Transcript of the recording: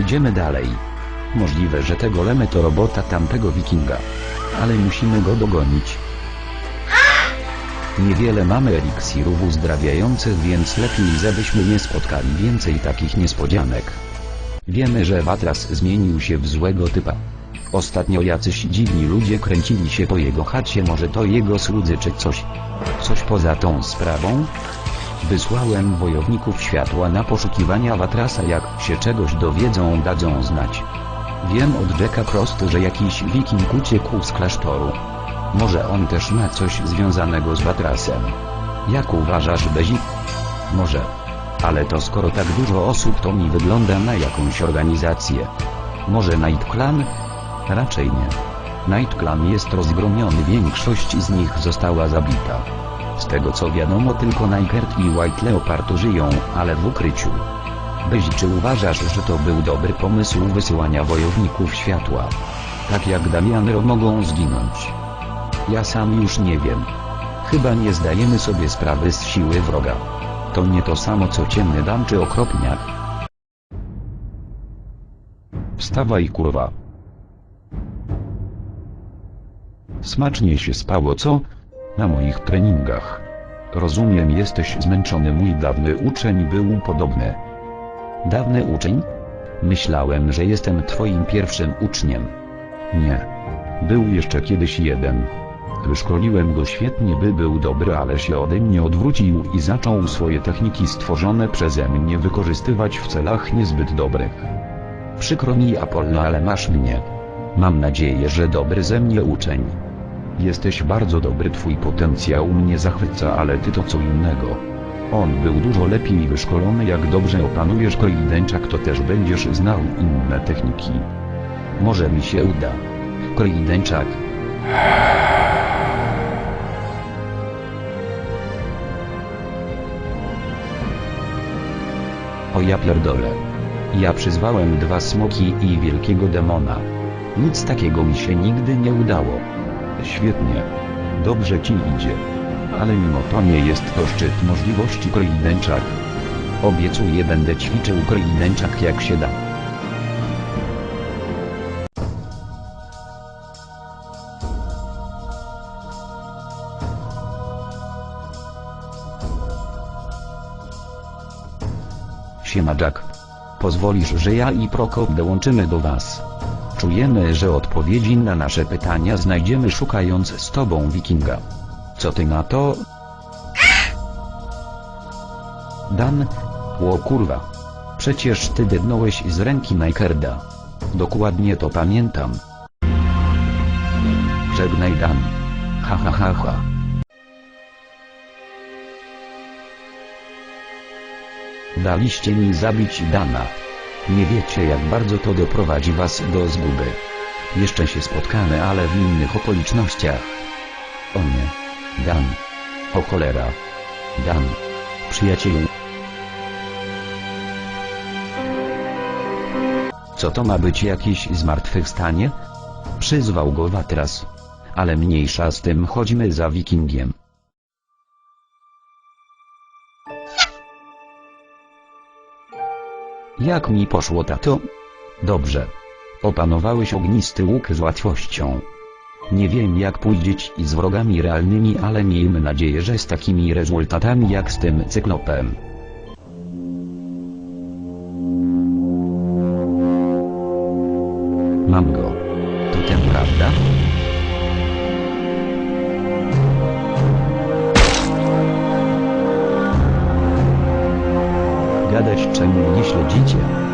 Idziemy dalej. Możliwe, że tego lemy to robota tamtego wikinga. Ale musimy go dogonić. Niewiele mamy eliksirów uzdrawiających, więc lepiej żebyśmy nie spotkali więcej takich niespodzianek. Wiemy, że Watras zmienił się w złego typa. Ostatnio jacyś dziwni ludzie kręcili się po jego chacie, może to jego słudzy czy coś. Coś poza tą sprawą? Wysłałem wojowników światła na poszukiwania Watrasa, jak się czegoś dowiedzą, dadzą znać. Wiem od Jacka Prost, że jakiś wiking uciekł z klasztoru. Może on też ma coś związanego z Watrasem. Jak uważasz, Bezik? Może. Ale to skoro tak dużo osób to mi wygląda na jakąś organizację. Może Night Clan? Raczej nie. Night Clan jest rozgromiony, większość z nich została zabita. Tego co wiadomo tylko Nigert i White Leopard żyją, ale w ukryciu. Byś czy uważasz, że to był dobry pomysł wysyłania wojowników światła? Tak jak Damianro mogą zginąć. Ja sam już nie wiem. Chyba nie zdajemy sobie sprawy z siły wroga. To nie to samo co ciemny dam czy okropniak. Wstawaj kurwa. Smacznie się spało co? Na moich treningach. Rozumiem jesteś zmęczony mój dawny uczeń był podobny. Dawny uczeń? Myślałem, że jestem twoim pierwszym uczniem. Nie. Był jeszcze kiedyś jeden. Wyszkoliłem go świetnie by był dobry ale się ode mnie odwrócił i zaczął swoje techniki stworzone przeze mnie wykorzystywać w celach niezbyt dobrych. Przykro mi Apollo ale masz mnie. Mam nadzieję, że dobry ze mnie uczeń. Jesteś bardzo dobry twój potencjał mnie zachwyca ale ty to co innego. On był dużo lepiej wyszkolony jak dobrze opanujesz Koidęczak to też będziesz znał inne techniki. Może mi się uda. Koidęczak. O ja pierdolę. Ja przyzwałem dwa smoki i wielkiego demona. Nic takiego mi się nigdy nie udało. Świetnie. Dobrze ci idzie. Ale mimo to nie jest to szczyt możliwości Kroidęczak. Obiecuję będę ćwiczył Kroidęczak jak się da. Siema Jack. Pozwolisz, że ja i Prokop dołączymy do was. Czujemy, że odpowiedzi na nasze pytania znajdziemy szukając z tobą wikinga. Co ty na to? Dan? Ło kurwa. Przecież ty dydnąłeś z ręki Najkerda. Dokładnie to pamiętam. Żegnaj Dan. Ha ha ha ha. Daliście mi zabić Dana. Nie wiecie jak bardzo to doprowadzi was do zguby. Jeszcze się spotkamy, ale w innych okolicznościach. O nie. Dan. O cholera. Dan. Przyjacielu. Co to ma być jakiś zmartwychwstanie? Przyzwał go Watras. Ale mniejsza z tym chodźmy za wikingiem. Jak mi poszło tato? Dobrze. Opanowałeś ognisty łuk z łatwością. Nie wiem jak pójdzie ci z wrogami realnymi, ale miejmy nadzieję, że z takimi rezultatami jak z tym cyklopem. Mam go. To ten prawda? Czemu nie śledzicie?